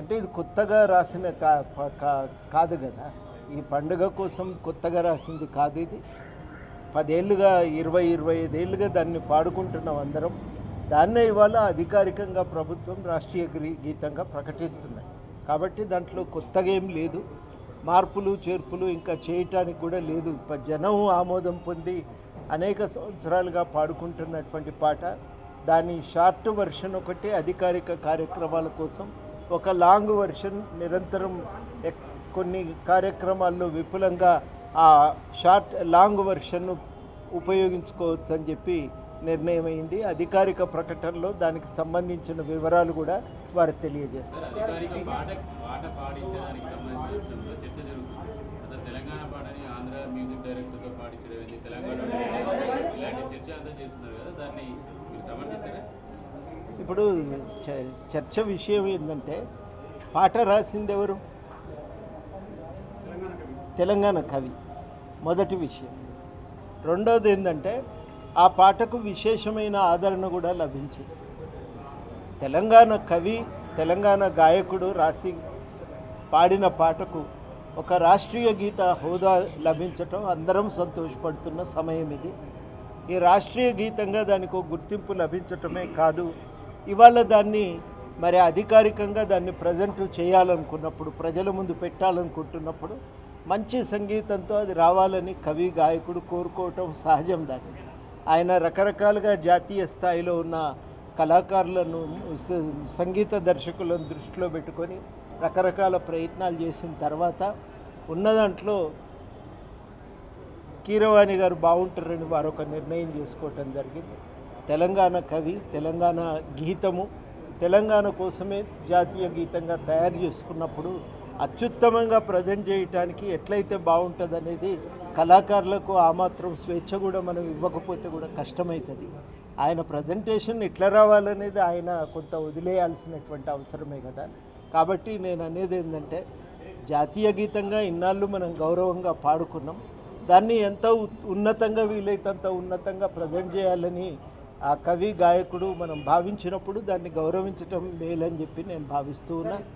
అంటే ఇది కొత్తగా రాసిన కా కా- కాదు కదా. ఈ పండుగ కోసం కొత్తగా రాసింది కాదు ఇది. పదేళ్ళుగా ఇరవై ఇరవై ఐదేళ్ళుగా దాన్ని పాడుకుంటున్నాం అందరం. దాన్నే ఇవాళ అధికారికంగా ప్రభుత్వం రాష్ట్రీయ గీతంగా ప్రకటిస్తున్నాయి కాబట్టి దాంట్లో కొత్తగా ఏం లేదు. మార్పులు చేర్పులు ఇంకా చేయటానికి కూడా లేదు. జనం ఆమోదం పొంది అనేక సంవత్సరాలుగా పాడుకుంటున్నటువంటి పాట. దాని షార్ట్ వర్షన్ ఒకటి అధికారిక కార్యక్రమాల కోసం ఒక లాంగ్ వర్షన్ నిరంతరం కొన్ని కార్యక్రమాల్లో విపులంగా ఆ షార్ట్ లాంగ్ వర్షన్ను ఉపయోగించుకోవచ్చు అని చెప్పి నిర్ణయమైంది. అధికారిక ప్రకటనలో దానికి సంబంధించిన వివరాలు కూడా వారు తెలియజేస్తారు. తెలంగాణ ఇప్పుడు చ- చర్చ విషయం ఏంటంటే పాట రాసింది ఎవరు తెలంగాణ కవి. మొదటి విషయం. రెండోది ఏంటంటే ఆ పాటకు విశేషమైన ఆదరణ కూడా లభించింది. తెలంగాణ కవి తెలంగాణ గాయకుడు రాసి పాడిన పాటకు ఒక రాష్ట్రీయ గీత హోదా లభించటం అందరం సంతోషపడుతున్న సమయం ఇది. ఈ రాష్ట్రీయ గీతంగా దానికి ఒక గుర్తింపు లభించటమే కాదు ఇవాళ దాన్ని మరి అధికారికంగా దాన్ని ప్రజెంట్ చేయాలనుకున్నప్పుడు ప్రజల ముందు పెట్టాలనుకుంటున్నప్పుడు మంచి సంగీతంతో అది రావాలని కవి గాయకుడు కోరుకోవటం సహజం దాన్ని. ఆయన రకరకాలుగా జాతీయ స్థాయిలో ఉన్న కళాకారులను సంగీత దర్శకులను దృష్టిలో పెట్టుకొని రకరకాల ప్రయత్నాలు చేసిన తర్వాత ఉన్న దాంట్లో కీరవాణి గారు బాగుంటారని వారు ఒక నిర్ణయం చేసుకోవటం జరిగింది. తెలంగాణ కవి తెలంగాణ గీతము తెలంగాణ కోసమే జాతీయ గీతంగా తయారు చేసుకున్నప్పుడు అత్యుత్తమంగా ప్రజెంట్ చేయటానికి ఎట్లయితే బాగుంటుంది అనేది కళాకారులకు ఆ మాత్రం స్వేచ్ఛ కూడా మనం ఇవ్వకపోతే కూడా కష్టమవుతుంది ఆయన ప్రజెంటేషన్ ఎట్లా రావాలనేది ఆయన కొంత వదిలేయాల్సినటువంటి అవసరమే కదా. కాబట్టి నేను అనేది ఏంటంటే జాతీయ గీతంగా ఇన్నాళ్ళు మనం గౌరవంగా పాడుకున్నాం. దాన్ని ఎంత ఉన్నతంగా ఉన్నతంగా అంత ఉన్నతంగా ప్రజెంట్ చేయాలని ఆ కవి గాయకుడు మనం భావించినప్పుడు దాన్ని గౌరవించటం మేలని చెప్పి నేను భావిస్తూ ఉన్నా.